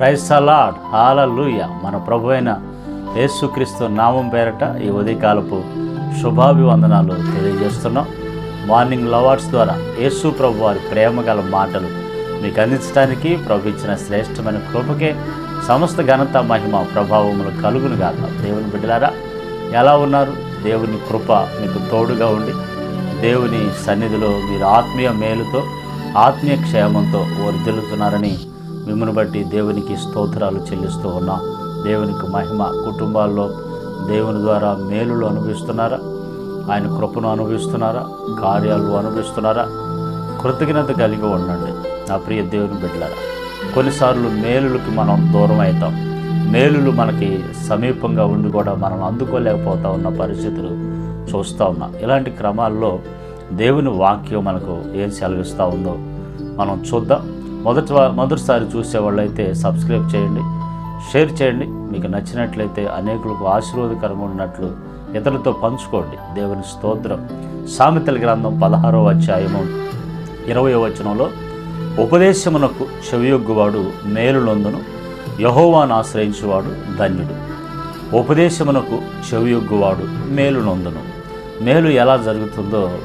Price salad హాలూయ మన ప్రభు అయిన యేసుక్రీస్తు నామం పేరట ఈ ఉదయకాలపు శుభాభివందనాలు తెలియజేస్తున్నాం. మార్నింగ్ లవర్స్ ద్వారా యేసు ప్రభు వారి ప్రేమ గల మాటలు మీకు అందించడానికి ప్రభు ఇచ్చిన శ్రేష్టమైన కృపకే సమస్త ఘనత మహిమ ప్రభావములు కలుగును గాక. దేవుని బిడ్డలారా ఎలా ఉన్నారు? దేవుని కృప మీకు తోడుగా ఉండి దేవుని సన్నిధిలో మీరు ఆత్మీయ మేలుతో ఆత్మీయ క్షేమంతో వర్దిల్లుతున్నారని మిమ్మల్ని బట్టి దేవునికి స్తోత్రాలు చెల్లిస్తూ ఉన్నాం. దేవునికి మహిమ కుటుంబాల్లో దేవుని ద్వారా మేలులు అనుభవిస్తున్నారా? ఆయన కృపను అనుభవిస్తున్నారా? కార్యాలు అనుభవిస్తున్నారా? కృతజ్ఞత కలిగి ఉండండి. నా ప్రియ దేవుని బిడ్డలారా కొన్నిసార్లు మేలులకి మనం దూరం అవుతాం. మేలులు మనకి సమీపంగా ఉండి కూడా మనం అందుకోలేకపోతా ఉన్న పరిస్థితులు చూస్తూ ఉన్నాం. ఇలాంటి క్రమాల్లో దేవుని వాక్యం మనకు ఏం సెలవిస్తూ ఉందో మనం చూద్దాం. మొదటి మొదటిసారి చూసేవాళ్ళైతే సబ్స్క్రైబ్ చేయండి షేర్ చేయండి. మీకు నచ్చినట్లయితే అనేకులకు ఆశీర్వాదకరంగా ఉన్నట్లు ఇతరులతో పంచుకోండి. దేవుని స్తోత్రం. సామెతల గ్రంథం పదహారవ అధ్యాయము ఇరవై వచనంలో ఉపదేశమునకు చెవియొగ్గువాడు మేలునందును యహోవాను ఆశ్రయించువాడు ధన్యుడు. ఉపదేశమునకు చెవియొగ్గువాడు మేలునందును. మేలు ఎలా జరుగుతుందో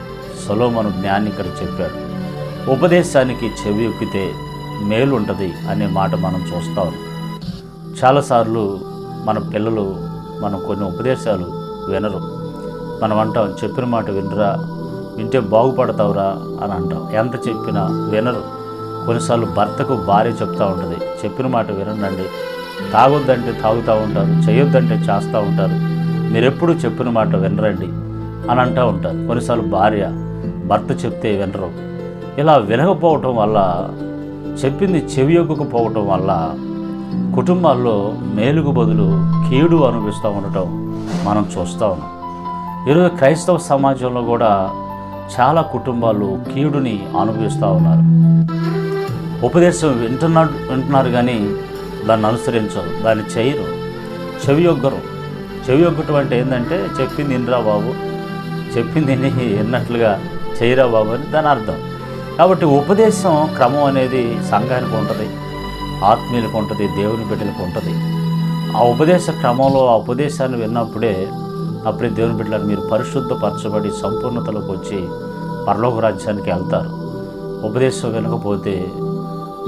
సొలోమను జ్ఞాని ఇక్కడ చెప్పాడు ఉపదేశానికి చెవి ఎక్కితే మేలు ఉంటుంది అనే మాట మనం చూస్తాం. చాలాసార్లు మన పిల్లలు మనం కొన్ని ఉపదేశాలు వినరు. మనం అంటాం చెప్పిన మాట వినరా వింటే బాగుపడతావురా అని అంటాం. ఎంత చెప్పినా వినరు. కొన్నిసార్లు భర్తకు భార్య చెప్తూ ఉంటుంది చెప్పిన మాట వినండి తాగొద్దంటే తాగుతూ ఉంటారు చేయొద్దంటే చేస్తూ ఉంటారు. మీరెప్పుడు చెప్పిన మాట వినరండి అని అంటూ ఉంటారు. కొన్నిసార్లు భార్య భర్త చెప్తే వినరు. ఇలా వినకపోవటం వల్ల చెప్పింది చెవియొగ్గకపోవటం వల్ల కుటుంబాల్లో మేలుకు బదులు కీడు అనుభవిస్తూ ఉండటం మనం చూస్తూ ఉన్నాం. ఈరోజు క్రైస్తవ సమాజంలో కూడా చాలా కుటుంబాలు కీడుని అనుభవిస్తూ ఉన్నారు. ఉపదేశం వింటున్నా వింటున్నారు కానీ దాన్ని అనుసరించరు దాన్ని చేయరు చెవి యొగ్గరు చెవి యొగ్గటం అంటే ఏంటంటే చెప్పింది ఇన్రా బాబు చెప్పింది విన్నట్లుగా చేయరా బాబు అని దాని అర్థం. కాబట్టి ఉపదేశం క్రమం అనేది సంఘానికి ఉంటుంది ఆత్మీయులకు ఉంటుంది దేవుని బిడ్డలకు ఉంటుంది. ఆ ఉపదేశ క్రమంలో ఆ ఉపదేశాన్ని విన్నప్పుడే అప్పుడే దేవుని బిడ్డలను మీరు పరిశుద్ధపరచబడి సంపూర్ణతలోకి వచ్చి పరలోక రాజ్యానికి వెళ్తారు. ఉపదేశం వినకపోతే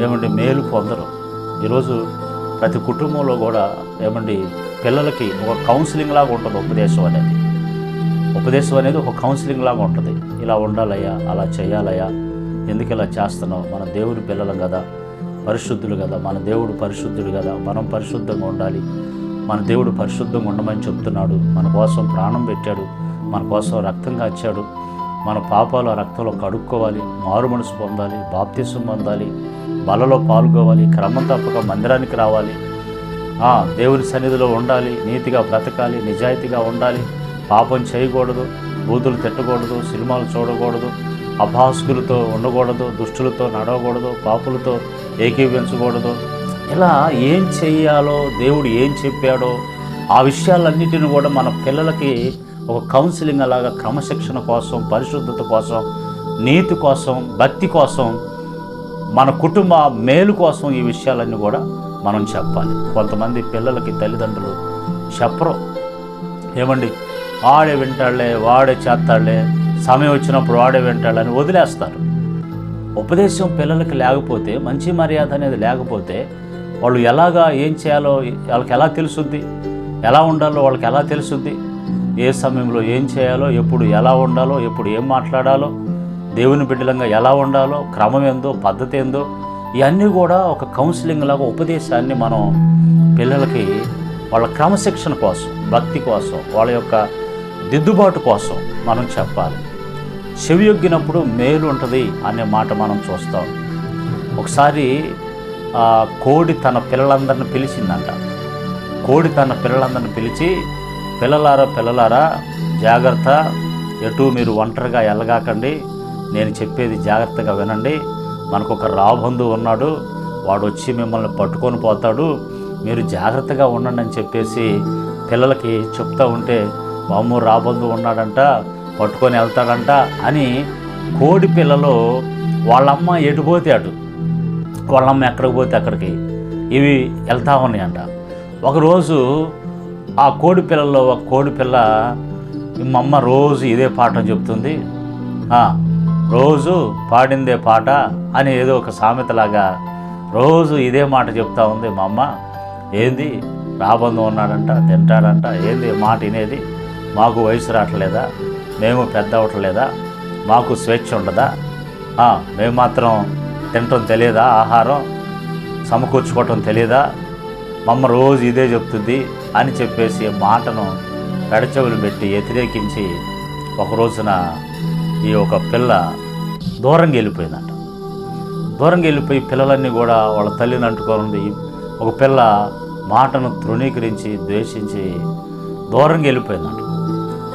ఏమండి మేలు పొందరు. ఈరోజు ప్రతి కుటుంబంలో కూడా ఏమండి పిల్లలకి ఒక కౌన్సిలింగ్ లాగా ఉంటుంది ఉపదేశం అనేది. ఉపదేశం అనేది ఒక కౌన్సిలింగ్ లాగా ఉంటుంది. ఇలా ఉండాలయ్యా అలా చేయాలయ్యా ఎందుకు ఇలా చేస్తున్నావు? మన దేవుడి పిల్లలం కదా పరిశుద్ధులు కదా మన దేవుడు పరిశుద్ధుడు కదా మనం పరిశుద్ధంగా ఉండాలి. మన దేవుడు పరిశుద్ధంగా ఉండమని చెప్తున్నాడు. మన కోసం ప్రాణం పెట్టాడు. మన కోసం రక్తం కాచాడు. మన పాపాలు రక్తంలో కడుక్కోవాలి. మారు మనసు పొందాలి. బాప్తిసం పొందాలి. బలలో పాల్గొవాలి. క్రమం తప్పక మందిరానికి రావాలి. దేవుని సన్నిధిలో ఉండాలి. నీతిగా బ్రతకాలి. నిజాయితీగా ఉండాలి. పాపం చేయకూడదు. బూతులు తిట్టకూడదు. సినిమాలు చూడకూడదు. అభాస్కులతో ఉండకూడదు దుష్టులతో నడవకూడదు పాపులతో ఏకీవించకూడదు ఇలా ఏం చెయ్యాలో దేవుడు ఏం చెప్పాడో ఆ విషయాలన్నిటిని కూడా మన పిల్లలకి ఒక కౌన్సిలింగ్ అలాగా క్రమశిక్షణ కోసం పరిశుద్ధత కోసం నీతి కోసం భక్తి కోసం మన కుటుంబ మేలు కోసం ఈ విషయాలన్నీ కూడా మనం చెప్పాలి. కొంతమంది పిల్లలకి తల్లిదండ్రులు చెప్పరు. ఏమండి? వాడే వింటాడులే వాడే చేస్తాడులే సమయం వచ్చినప్పుడు వాడే వింటాడని వదిలేస్తారు. ఉపదేశం పిల్లలకి లేకపోతే మంచి మర్యాద అనేది లేకపోతే వాళ్ళు ఎలాగా ఏం చేయాలో వాళ్ళకి ఎలా తెలుసుద్ది? ఎలా ఉండాలో వాళ్ళకి ఎలా తెలుసుద్ది? ఏ సమయంలో ఏం చేయాలో ఎప్పుడు ఎలా ఉండాలో ఎప్పుడు ఏం మాట్లాడాలో దేవుని బిడ్డలంగా ఎలా ఉండాలో క్రమం ఏందో పద్ధతి ఏందో ఇవన్నీ కూడా ఒక కౌన్సిలింగ్ లాగా ఉపదేశాన్ని మనం పిల్లలకి వాళ్ళ క్రమశిక్షణ కోసం భక్తి కోసం వాళ్ళ యొక్క దిద్దుబాటు కోసం మనం చెప్పాలి. చెవియొగ్గినప్పుడు మేలు ఉంటుంది అనే మాట మనం చూస్తాం. ఒకసారి కోడి తన పిల్లలందరిని పిలిచిందంట. కోడి తన పిల్లలందరిని పిలిచి పిల్లలారా పిల్లలారా జాగ్రత్త. ఎటు మీరు ఒంటరిగా వెళ్ళగాకండి నేను చెప్పేది జాగ్రత్తగా వినండి. మనకు ఒక రాబంధు ఉన్నాడు. వాడు వచ్చి మిమ్మల్ని పట్టుకొని పోతాడు. మీరు జాగ్రత్తగా ఉండండి అని చెప్పేసి పిల్లలకి చెప్తూ ఉంటే బామ్మ రాబందు ఉన్నాడంట పట్టుకొని వెళ్తాడంట అని కోడి పిల్లలు వాళ్ళమ్మ ఎటు పోతే అటు వాళ్ళమ్మ ఎక్కడికి పోతే అక్కడికి? ఇవి వెళ్తా ఉన్నాయంట. ఒకరోజు ఆ కోడి పిల్లల్లో ఒక కోడి పిల్ల మా అమ్మ రోజు ఇదే పాఠం చెప్తుంది. రోజు పాడిందే పాట అని ఏదో ఒక సామెతలాగా రోజు ఇదే మాట చెప్తా ఉంది మా అమ్మ. ఏంది? రాబంధం ఉన్నాడంట తింటాడంట ఏంది? మాట వినేది? మాకు వయసు రావట్లేదా? మేము పెద్ద అవ్వట్లేదా? మాకు స్వేచ్ఛ ఉండదా? మేము మాత్రం తినటం తెలియదా? ఆహారం సమకూర్చుకోవటం తెలియదా? మమ్మ రోజు ఇదే చెప్తుంది అని చెప్పేసి మాటను పెడచెవులు పెట్టి వ్యతిరేకించి ఒక రోజున ఈ ఒక పిల్ల దూరంగా వెళ్ళిపోయిందంట. దూరంగా వెళ్ళిపోయి పిల్లలన్నీ కూడా వాళ్ళ తల్లిని అంటుకొని ఒక పిల్ల మాటను తృణీకరించి ద్వేషించి దూరంగా వెళ్ళిపోయిందంట.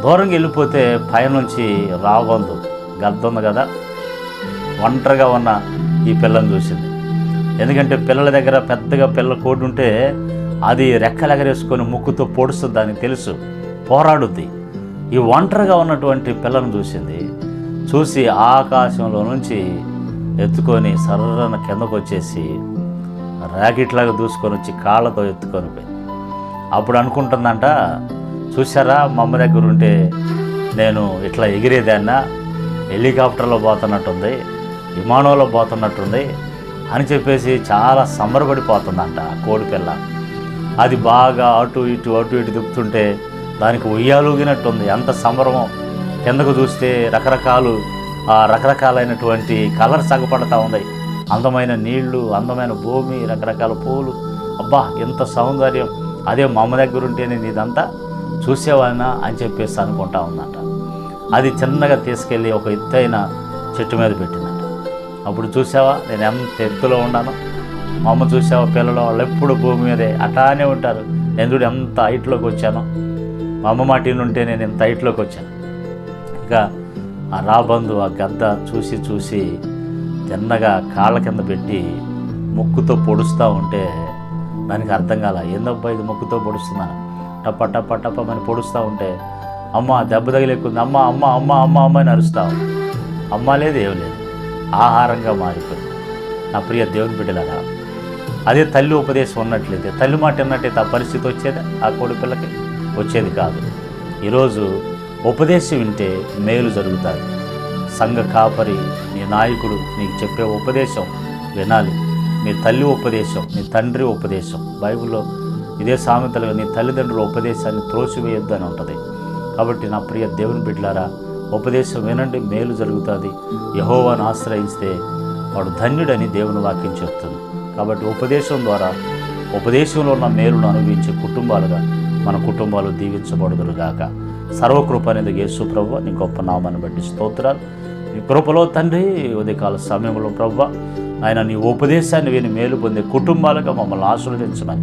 దూరంగా వెళ్ళిపోతే పైనుంచి రాబందు గద్ద ఉంది కదా? ఒంటరిగా ఉన్న ఈ పిల్లని చూసింది. ఎందుకంటే పిల్లల దగ్గర పెద్దగా పిల్ల కోడి ఉంటే అది రెక్కలెగరేసుకొని ముక్కుతో పొడుస్తుంది దానికి తెలుసు. పోరాడుద్ది. ఈ ఒంటరిగా ఉన్నటువంటి పిల్లను చూసింది చూసి ఆకాశంలో నుంచి ఎత్తుకొని సర్రన కిందకు వచ్చేసి ర్యాకెట్లాగా దూసుకొని వచ్చి కాళ్ళతో ఎత్తుకొని పోయింది. అప్పుడు అనుకుంటుందంట చూసారా మమ్మ దగ్గర ఉంటే నేను ఇట్లా ఎగిరేదాన్నా. హెలికాప్టర్లో పోతున్నట్టుంది విమానంలో పోతున్నట్టుంది అని చెప్పేసి చాలా సంబరపడిపోతుందంట ఆ కోడి పిల్ల. అది బాగా అటు ఇటు అటు ఇటు తిప్పుతుంటే దానికి ఉయ్యాలుగినట్టుంది. ఎంత సంబరమో. కిందకు చూస్తే రకరకాలు ఆ రకరకాలైనటువంటి కలర్స్ అగపడతా ఉన్నాయి అందమైన నీళ్ళు అందమైన భూమి రకరకాల పూలు. అబ్బా ఎంత సౌందర్యం. అదే మా అమ్మ దగ్గర ఉంటే ఇదంతా చూసేవాడినా అని చెప్పేసి అనుకుంటా ఉందంట. అది చిన్నగా తీసుకెళ్ళి ఒక ఎత్తైన చెట్టు మీద పెట్టిందంట. అప్పుడు చూసావా? నేను ఎంత ఎత్తులో ఉన్నాను. మా అమ్మ చూసావా పిల్లలు? వాళ్ళు ఎప్పుడు భూమి మీదే అటానే ఉంటారు. నేను చూడు ఎంత హైట్లోకి వచ్చాను. మా అమ్మ మాట ఉంటే నేను ఇంత హైట్లోకి వచ్చాను. ఇక ఆ రాబందు ఆ గద్ద చూసి చూసి తిన్నగా కాళ్ళ కింద పెట్టి ముక్కుతో పొడుస్తూ ఉంటే దానికి అర్థం కాల. ఏందబ్బా ఇది ముక్కుతో పొడుస్తున్నాను టప్ప టప్ప టప్ప అని పొడుస్తూ ఉంటే అమ్మ దెబ్బ తగిలేకుంది. అమ్మ అమ్మ అమ్మ అమ్మ అమ్మ అని అరుస్తావు అమ్మ లేదు ఏం లేదు. ఆహారంగా మారిపోయింది. నా ప్రియ దేవుని బిడ్డలరా అదే తల్లి ఉపదేశం ఉన్నట్లయితే తల్లి మాట ఉన్నట్టయితే ఆ పరిస్థితి వచ్చేది? ఆ కోడి పిల్లకి వచ్చేది కాదు. ఈరోజు ఉపదేశం వింటే మేలు జరుగుతుంది సంఘ కాపరి నీ నాయకుడు నీకు చెప్పే ఉపదేశం వినాలి. మీ తల్లి ఉపదేశం మీ తండ్రి ఉపదేశం బైబిల్లో ఇదే సామెతలుగా నీ తల్లిదండ్రుల ఉపదేశాన్ని త్రోసివేయొద్దు అని ఉంటుంది. కాబట్టి నా ప్రియ దేవుని బిడ్డలారా ఉపదేశం వినండి మేలు జరుగుతుంది. యహోవాను ఆశ్రయిస్తే వాడు ధన్యుడని దేవుని వాక్యం చెప్తుంది. కాబట్టి ఉపదేశం ద్వారా ఉపదేశంలో ఉన్న మేలును అనుభవించే కుటుంబాలుగా మన కుటుంబాలు దీవించబడుదురుగాక సర్వకృప అనేది యేసు ప్రభు నీ గొప్ప నామాన్ని బట్టి స్తోత్రాలు. నీ కృపలో తండ్రి ఉదయకాల సమయంలో ప్రభు ఆయన నీ ఉపదేశాన్ని విని మేలు పొందే కుటుంబాలుగా మమ్మల్ని ఆశీర్వదించమని